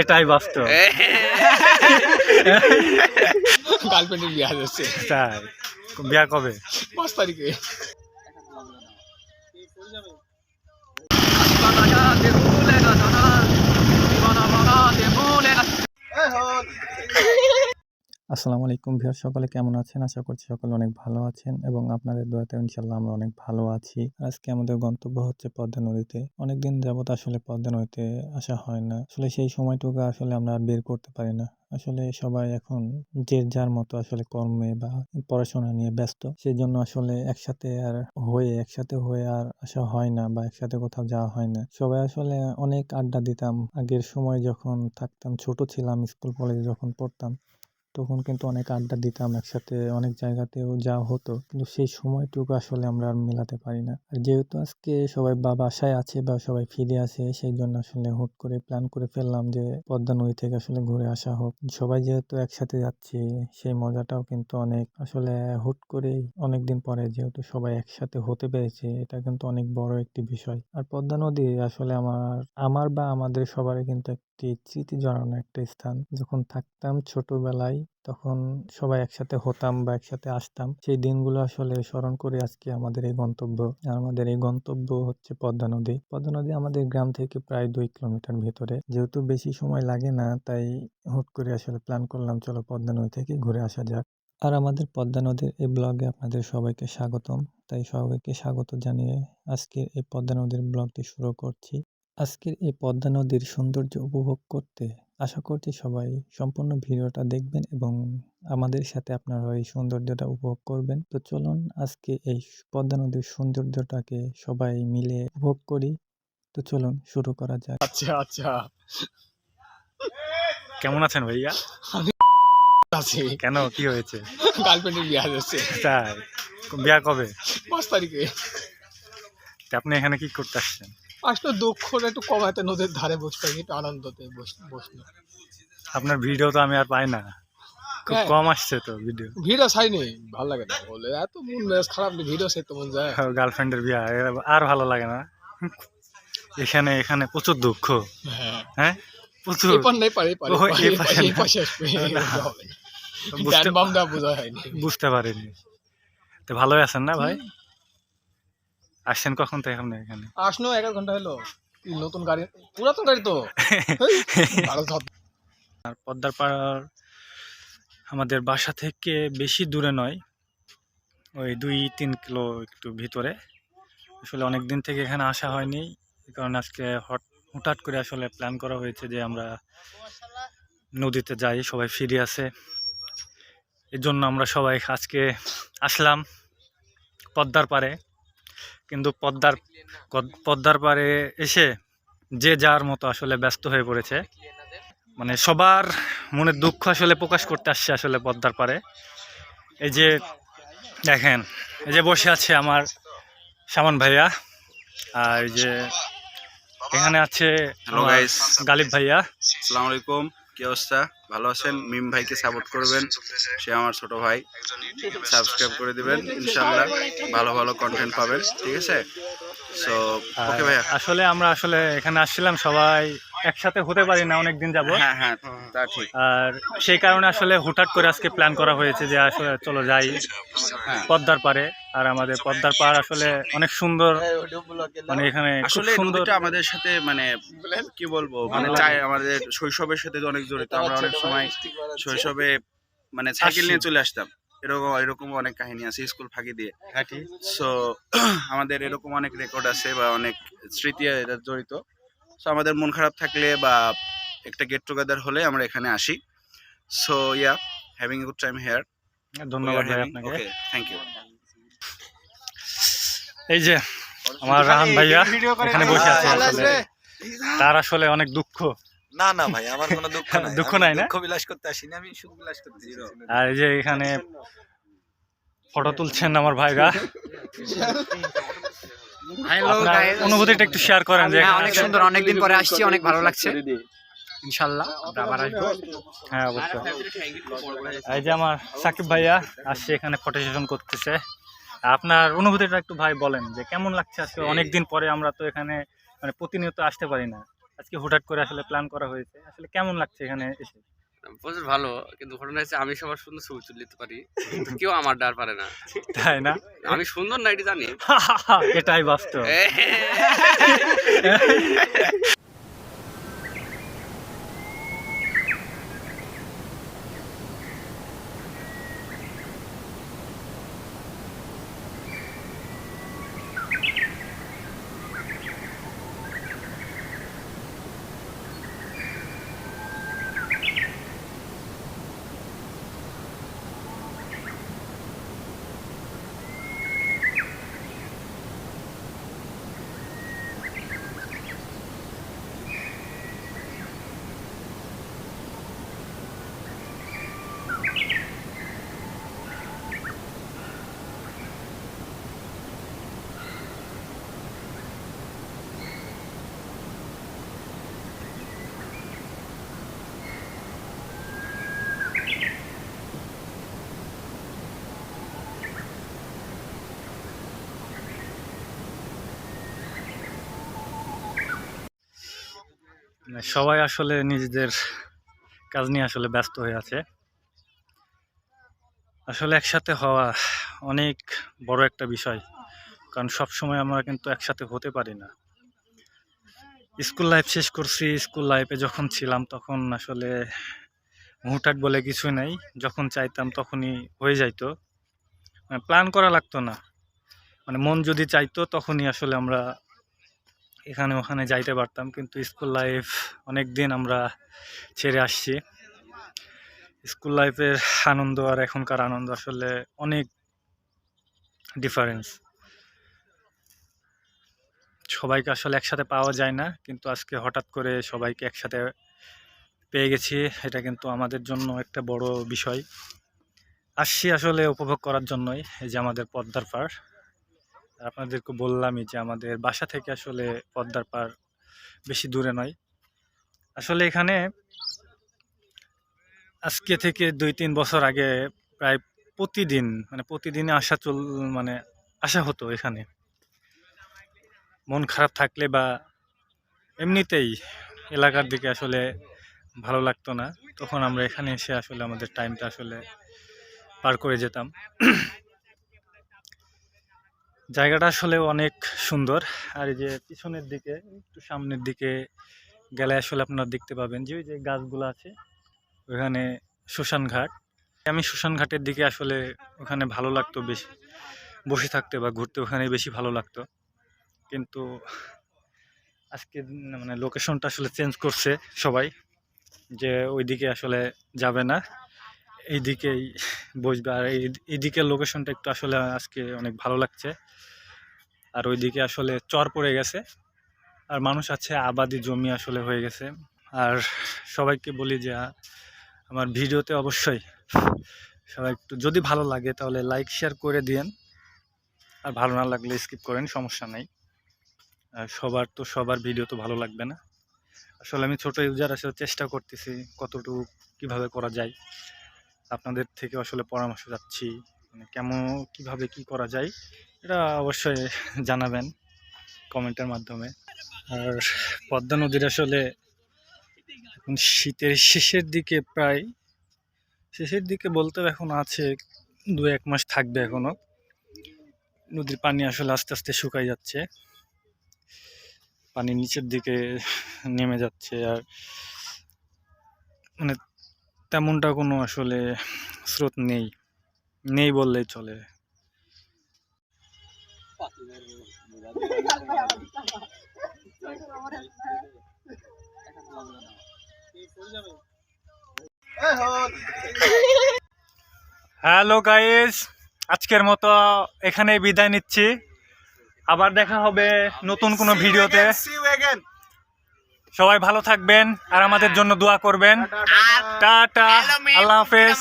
এটাই বাস্তব। গার্লফ্রেন্ডের বিয়ে হচ্ছে তাই। বিয়া কবে? পাঁচ তারিখে। আসসালামু আলাইকুম ভিউয়ার সকলে কেমন আছেন? আশা করছি সকলে অনেক ভালো আছেন এবং আপনাদের দোয়াতে ইনশাল্লাহ আমরা অনেক ভালো আছি। আজকে আমাদের গন্তব্য হচ্ছে পদ্মা নদীতে। অনেকদিন যাবত আসলে পদ্মা নদীতে আসা হয় না। আসলে সেই সময়টুকু আসলে আমরা আর বের করতে পারি না। আসলে সবাই এখন যে যার মতো আসলে কর্মে বা পড়াশোনা নিয়ে ব্যস্ত সেই জন্য আসলে একসাথে আর হয়ে, একসাথে হয়ে আর আসা হয় না বা একসাথে কোথাও যাওয়া হয় না। সবাই আসলে অনেক আড্ডা দিতাম। আগের সময় যখন থাকতাম, ছোট ছিলাম, স্কুল, কলেজে যখন পড়তাম তখন কিন্তু অনেক আড্ডা দিতাম একসাথে, অনেক জায়গাতেও যাওয়া হতো। কিন্তু সেই সময়টুকু আসলে আমরা আর মেলাতে পারি না। আর যেহেতু আজকে সবাই বা বাসায় আছে বা সবাই ফিরে আছে সেই জন্য আসলে হুট করে প্ল্যান করে ফেললাম যে পদ্মা নদী থেকে আসলে ঘুরে আসা হোক। সবাই যেহেতু একসাথে যাচ্ছি, সেই মজাটাও কিন্তু অনেক। আসলে হুট করেই অনেকদিন পরে যেহেতু সবাই একসাথে হতে পেরেছে, এটা কিন্তু অনেক বড় একটি বিষয়। আর পদ্মা নদী আসলে আমার আমার বা আমাদের সবারই কিন্তু একটি স্মৃতি জড়ানো একটা স্থান। যখন থাকতাম ছোটবেলায় তখন সবাই একসাথে হতাম বা একসাথে আসতাম। সেই দিনগুলো আসলে স্মরণ করে আজকে আমাদের এই গন্তব্য। আমাদের এই গন্তব্য হচ্ছে পদ্মা নদী। পদ্মা নদী আমাদের গ্রাম থেকে প্রায় দুই কিলোমিটার ভেতরে। যেহেতু বেশি সময় লাগে না, তাই হুট করে আসলে প্ল্যান করলাম, চলো পদ্মা নদী থেকে ঘুরে আসা যাক। আর আমাদের পদ্মা নদীর এই ব্লগে আপনাদের সবাইকে স্বাগতম। তাই সবাইকে স্বাগত জানিয়ে আজকের এই পদ্মা নদীর ব্লগটি শুরু করছি। আজকের এই পদ্মা নদীর সৌন্দর্য উপভোগ করতে আশা করছি সবাই সম্পূর্ণ ভিডিওটা দেখবেন এবং আমাদের সাথে আপনারা এই সৌন্দর্যটা উপভোগ করবেন। তো চলুন আজকে এই পদ্মা নদীর সৌন্দর্যটাকে সবাই মিলে উপভোগ করি। তো চলুন শুরু করা যাক। আচ্ছা আচ্ছা। কেমন আছেন ভাইয়া? আছে। কেন? কি হয়েছে? গার্লফ্রেন্ডের বিয়ে যাচ্ছে তাই? বিয়া কবে? পাঁচ তারিখে। তা আপনি এখানে কি করতে আসছেন? আসলে দুঃখটা একটু কমাতে নদীর ধারে বসতে একটু আনন্দতে বস- বসল আপনার ভিডিও তো আমি আর পাই না। খুব হ্যাঁ। কম আসছে তো ভিডিও ভিডিও ছাইনি ভালো লাগে না বলে। এত মন মেজাজ খারাপ ভিডিও চাইতে মন যায়। গার্লফ্রেন্ডের বিয়া এ- আর ভালো লাগে না। এখানে এখানে প্রচুর দুঃখ। হ্যাঁ। হ্যাঁ? প্রচুর। নাই পারে পারে এই পাশে আসবে বুঝতে পারিনি। তো ভালোই আছেন না ভাই? আসছেন কখন থেকে আপনি এখানে? আসনো এক ঘণ্টা হলো। নতুন গাড়ি পুরাতন গাড়ি তো। আর পদ্মার পাড় আমাদের বাসা থেকে বেশি দূরে নয় ওই দুই তিন কিলো একটু ভিতরে। আসলে অনেক দিন থেকে এখানে আসা হয়নি এই কারণে আজকে হট হঠাৎ করে আসলে প্ল্যান করা হয়েছে যে আমরা নদীতে যাই সবাই ফিরে আসে। এর জন্য আমরা সবাই আজকে আসলাম পদ্মার পাড়ে। কিন্তু পদ্মার পদ্মার পারে এসে যে যার মতো আসলে ব্যস্ত হয়ে পড়েছে। মানে সবার মনের দুঃখ আসলে প্রকাশ করতে আসছে আসলে পদ্মার পারে এই যে দেখেন এই যে বসে আছে আমার সামান ভাইয়া আর এই যে এখানে আছে. গালিব ভাইয়া। আসসালামু আলাইকুম। কি অবস্থা? ভালো আছেন? মিম ভাইকে সাপোর্ট করবেন। সে আমার ছোট ভাই। সাবস্ক্রাইব করে দিবেন ইনশাল্লাহ ভালো ভালো কন্টেন্ট পাবেন ঠিক আছে? সো ওকে ভাইয়া। আসলে আমরা আসলে এখানে আসছিলাম সবাই একসাথে হতে পারি না অনেকদিন যাব হ্যাঁ হ্যাঁ তা ঠিক। আর সেই কারণে আসলে হুটহাট করে আজকে প্ল্যান করা হয়েছে যে আসলে চলো যাই হ্যাঁ। পদ্মার পারে আর আমাদের পদ্মার পাড় আসলে অনেক সুন্দর। মানে এখানে খুব আসলে সুন্দর নদীটা আমাদের সাথে মানে কি বলব? মানে চাই আমাদের শৈশবের সাথে অনেক জড়িত। আমরা অনেক সময় শৈশবে মানে সাইকেল নিয়ে চলে আসতাম। এরকম এরকম অনেক কাহিনী আছে স্কুল ফাঁকি দিয়ে। সো আমাদের এরকম অনেক রেকর্ড আছে বা অনেক স্মৃতি জড়িত। সো আমাদের মন খারাপ থাকলে বা একটা গেট টুগেদার হলে আমরা এখানে আসি। So yeah having a good time here ধন্যবাদ ভাই আপনাকে। ওকে থ্যাংক ইউ এই যে আমার রাহান ভাইয়া এখানে বসে আছে আসলে। তার আসলে অনেক দুঃখ। না না ভাই আমার কোনো দুঃখ নাই। দুঃখ নাই না? দুঃখ বিলাস করতে আসিনি আমি সুখ বিলাস করতে আর এই যে এখানে ফটো তুলছেন আমার ভাইরা। আপনার অনুভূতিটা একটু শেয়ার করেন যে অনেক সুন্দর অনেকদিন পরে আসছি অনেক ভালো লাগছে। ইনশাল্লাহ আবার আসব। হ্যাঁ অবশ্যই। এই যে আমার সাকিব ভাইয়া আসছে এখানে ফটো সেশন করতেছে। আপনার অনুভূতিটা একটু ভাই বলেন যে কেমন লাগছে আজকে? অনেকদিন পরে আমরা তো এখানে মানে প্রতিনিয়ত আসতে পারি না। আজকে হঠাৎ করে আসলে প্ল্যান করা হয়েছে। আসলে কেমন লাগছে এখানে এসে? প্রচুর ভালো কিন্তু ঘটনা হচ্ছে আমি সবার সুন্দর ছবি তুলে দিতে পারি কিন্তু কেউ আমার ডার পারে না। তাই না? আমি সুন্দর না এটি জানি। এটাই বাস্তব। মানে সবাই আসলে নিজেদের কাজ নিয়ে আসলে ব্যস্ত হয়ে আছে। আসলে একসাথে হওয়া অনেক বড় একটা বিষয়, কারণ সব সময় আমরা কিন্তু একসাথে হতে পারি না। স্কুল লাইফ শেষ করছি, স্কুল লাইফে যখন ছিলাম তখন আসলে হুটহাট বলে কিছু নাই, যখন চাইতাম তখনই হয়ে যাইতো। মানে প্ল্যান করা লাগতো না। মানে মন যদি চাইতো তখনই আসলে আমরা এখানে ওখানে যাইতে পারতাম, কিন্তু স্কুল লাইফ অনেক দিন আমরা ছেড়ে আসছি। স্কুল লাইফের আনন্দ আর এখনকার আনন্দ আসলে অনেক ডিফারেন্স সবাইকে আসলে একসাথে পাওয়া যায় না, কিন্তু আজকে হঠাৎ করে সবাইকে একসাথে পেয়ে গেছি, এটা কিন্তু আমাদের জন্য একটা বড় বিষয়। আসছি আসলে উপভোগ করার জন্যই, এই যে আমাদের পদ্মার পাড়। আপনাদেরকে বললামই যে আমাদের বাসা থেকে আসলে পদ্মার পার বেশি দূরে নয়। আসলে এখানে আজকে থেকে দুই তিন বছর আগে প্রায় প্রতিদিন মানে প্রতিদিনে আসা চল মানে আসা হতো এখানে। মন খারাপ থাকলে বা এমনিতেই এলাকার দিকে আসলে ভালো লাগতো না। তখন আমরা এখানে এসে আসলে আমাদের টাইমটা আসলে পার করে যেতাম। জায়গাটা আসলে অনেক সুন্দর। আর এই যে পিছনের দিকে, একটু সামনের দিকে গেলে আসলে আপনারা দেখতে পাবেন যে ওই যে গাছগুলো আছে ওখানে শ্মশান ঘাট। আমি শ্মশান ঘাটের দিকে আসলে ওখানে ভালো লাগতো বেশি, বসে থাকতে বা ঘুরতে ওখানে বেশি ভালো লাগতো। কিন্তু আজকে মানে লোকেশনটা আসলে চেঞ্জ করছে সবাই, যে ওইদিকে আসলে যাবে না। এইদিকেই বসবে। আর এই এইদিকের লোকেশনটা একটু আসলে আজকে অনেক ভালো লাগছে। আর ওইদিকে আসলে চর পড়ে গেছে। আর মানুষ আছে, আবাদি জমি আসলে হয়ে গেছে। আর সবাইকে বলি যে, আমার ভিডিওতে অবশ্যই সবাই একটু, যদি ভালো লাগে তাহলে লাইক শেয়ার করে দিয়েন। আর ভালো না লাগলে স্কিপ করেন, সমস্যা নাই। আর সবার তো, সবার ভিডিও তো ভালো লাগবে না। আসলে আমি ছোট ইউজার আসলে চেষ্টা করতেছি কতটুকু, কীভাবে করা যায়। আপনাদের থেকে আসলে পরামর্শ যাচ্ছি মানে কেমন, কীভাবে কি করা যায়, এটা অবশ্যই জানাবেন কমেন্টের মাধ্যমে। আর পদ্মা নদীর আসলে এখন শীতের শেষের দিকে প্রায়, শেষের দিকে বলতেও এখন আছে দু এক মাস থাকবে এখনও নদীর পানি আসলে আস্তে আস্তে শুকাই যাচ্ছে পানি নিচের দিকে নেমে যাচ্ছে। আর মানে তেমনটা কোনো আসলে স্রোত নেই। নেই বললেই চলে। হ্যালো গাইস আজকের মতো এখানে বিদায় নিচ্ছি। আবার দেখা হবে নতুন কোনো ভিডিওতে। সবাই ভালো থাকবেন আর আমাদের জন্য দোয়া করবেন। টাটা আল্লাহ হাফেজ।